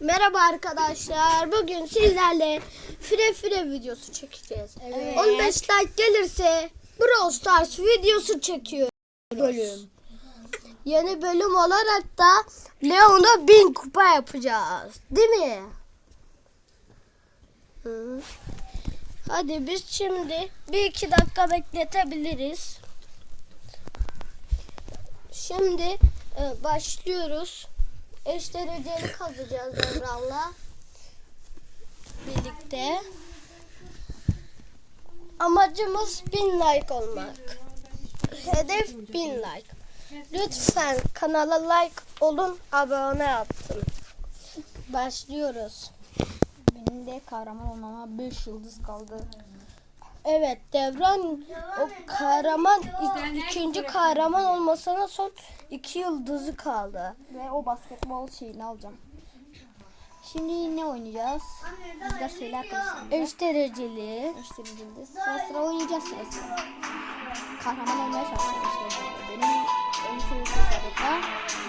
Merhaba arkadaşlar. Bugün sizlerle fire fire videosu çekeceğiz. Evet. 15 like gelirse Brawl Stars videosu çekiyoruz. Bölüm. Yeni bölüm olarak da Leon'a 1000 kupa yapacağız. Değil mi? Hı. Hadi biz şimdi bir iki dakika bekletebiliriz. Şimdi e, başlıyoruz. Eş dereceli kazacağız Devran'la. Birlikte. Amacımız 1000 like olmak. Hedef 1000 like. Lütfen kanala like olun, abone yapın. Başlıyoruz. Benim de kahraman olmama 5 yıldız kaldı. Evet Devran o kahraman ik- ikinci kahraman olmasına son iki yıldızı kaldı. Ve o basketbol şeyini alacağım. Şimdi ne oynayacağız? Bizler söyle arkadaşlar. Eş dereceli. İşte bildi. Sıra sıra oynayacağız sıra sıra. Kahraman olmaya çalışacağız işte. Benim en sevdiğim sırada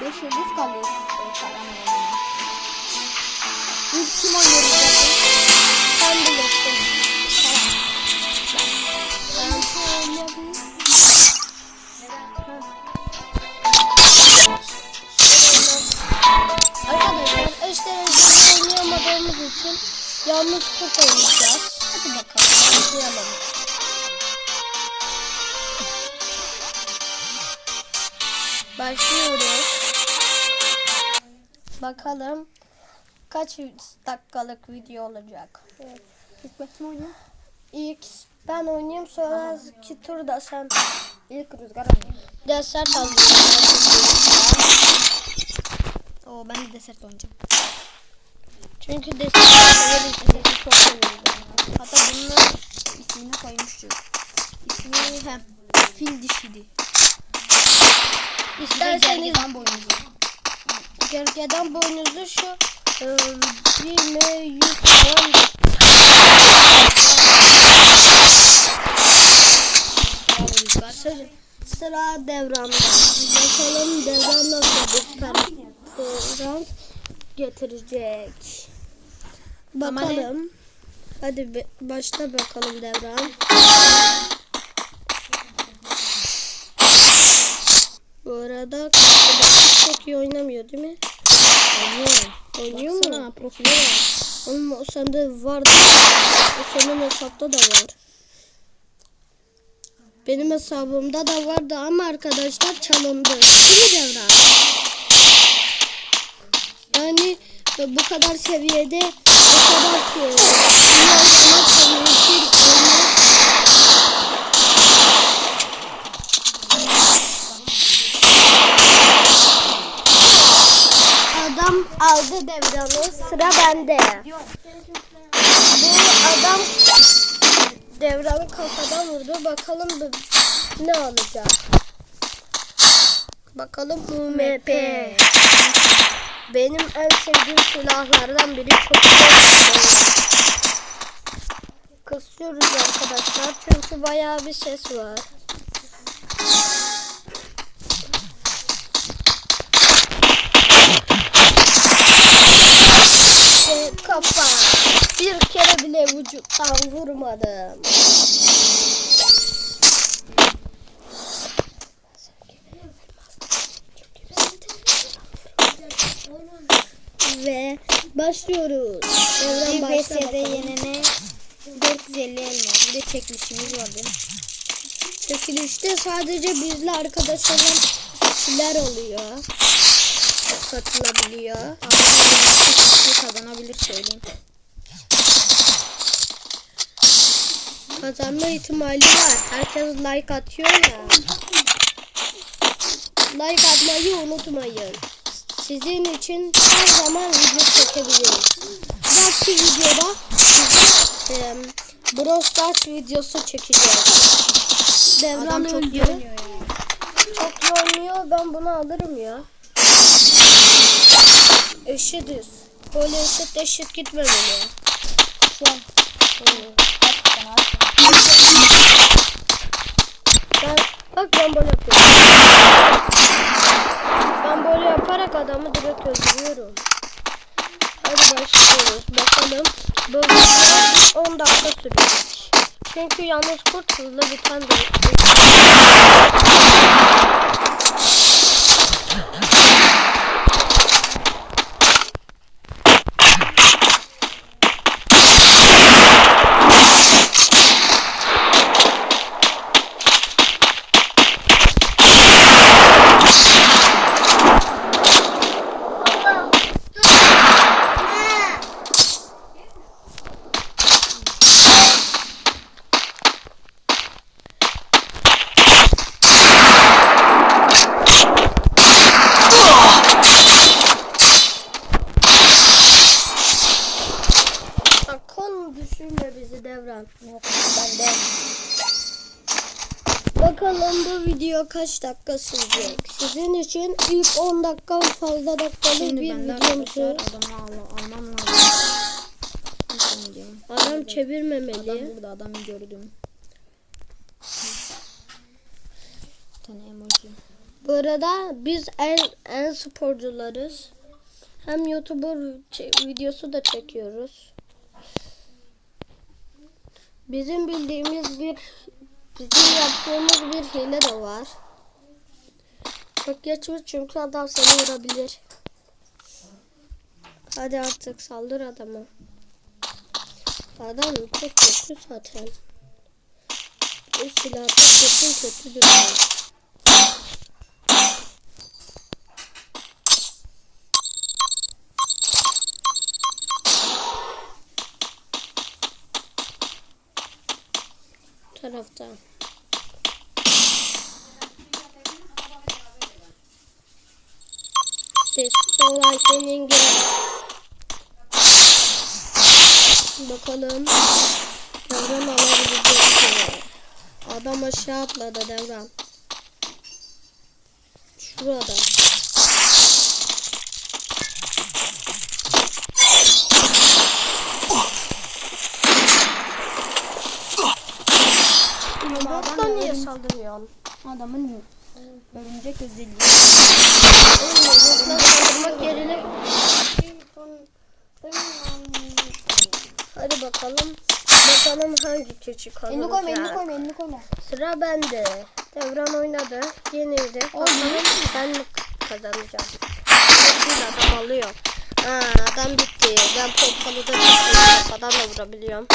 5 yıldız kaldı kahraman olmama. İlk kim oynuyoruz? Yalnız kurt oynayacağız. Hadi bakalım başlayalım. Başlıyoruz. Bakalım kaç dakikalık video olacak. İlk ben kim oynuyor? İlk ben oynayayım sonraki turda sen İlk rüzgar oynuyor. desert alıyorsun. Oo ben de desert oynayacağım. Çünkü severiz. Desert'i çok seviyorum. Hatta bunun ismini koymuştuk. İsmi hem fil dişiydi. İsterseniz gergedan boynuzu. gergedan boynuzu şu e, mi yüz falan sıra, devranda. Bakalım devran nasıl bir performans getirecek. Bakalım. Hadi başla bakalım devran. Bu arada çok iyi oynamıyor değil mi? Oynuyor. Oynuyor mu? Profili var. Ama o sende vardı. O senin hesapta da var. Benim hesabımda da vardı ama arkadaşlar çalındı. Değil mi Devran? Yani bu kadar seviyede bu Adam aldı devranı. Sıra bende. Bu adam devranı kafadan vurdu. Bakalım bu ne alacak. Bakalım UMP. Benim en sevdiğim silahlardan biri çok. Kısıyoruz arkadaşlar çünkü bayağı bir ses var. Kafa. Bir kere bile vücuttan vurmadım. Ve başlıyoruz. Evren bakalım. yenene 450 elma. Bir de çekilişimiz var değil mi? Çekilişte sadece bizle arkadaşlardan kişiler oluyor. Satılabiliyor. Ama çekilişi kazanabilir söyleyeyim. Kazanma ihtimali var. Herkes like atıyor ya. Like atmayı unutmayın. Sizin için her zaman video çekebiliriz. Belki videoda size e, Brawl Stars videosu çekeceğiz. Devran Adam çok iyi oynuyor ya. Çok iyi oynuyor. Ben bunu alırım ya. Eşitiz. Böyle eşit eşit gitmemeli. Şu an. Ben, bak ben böyle yapıyorum. Ben böyle yaparak adamı direkt öldürüyorum. Hadi başlıyoruz. Bakalım video 10 dakika sürecek. Çünkü yalnız kurt hızlı biten bir devran. Yok bende. Bakalım bu video kaç dakika sürecek. Sizin için ilk 10 dakika fazla dakikalı Şimdi bir adamı al almam lazım. Adam çevirmemeli. Adam burada adamı gördüm. Bir tane emoji. Bu arada biz en en sporcularız. Hem YouTuber videosu da çekiyoruz. Bizim bildiğimiz bir bizim yaptığımız bir hile de var. Çok geçmiş çünkü adam seni vurabilir. Hadi artık saldır adamı. Adam çok kötü zaten. Bu silahta kesin kötüdür. yani. Tarafta. Sessiz olan senin. Bakalım. Devran alabilecek mi? Adam aşağı atladı devran. Şurada. Niye saldırıyorsun? Adamın örümcek özelliği. Saldırmak yerine Hadi bakalım. Bakalım hangi keçi Elini koyma, elini koyma, elini koyma. Sıra bende. Devran oynadı. Yenildi. Bakalım ben mi kazanacağım? Bir adam alıyor. Ha, adam bitti. Ben pompalı da. Adam da vurabiliyorum.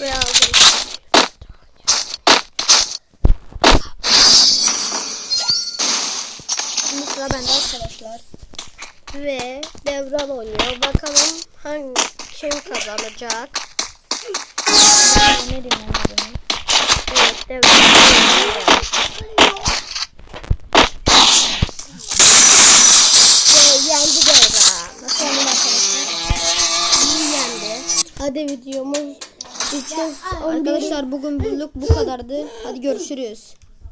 Ve aldım. Şimdi sıra bende arkadaşlar. Ve devran oynuyor. Bakalım hangi kim kazanacak? Ne diyeyim? Evet devran. Ve yendi devran. Nasıl oynayayım arkadaşlar? İyi yendi. Hadi videomuz Arkadaşlar bugün bu kadardı. Hadi görüşürüz.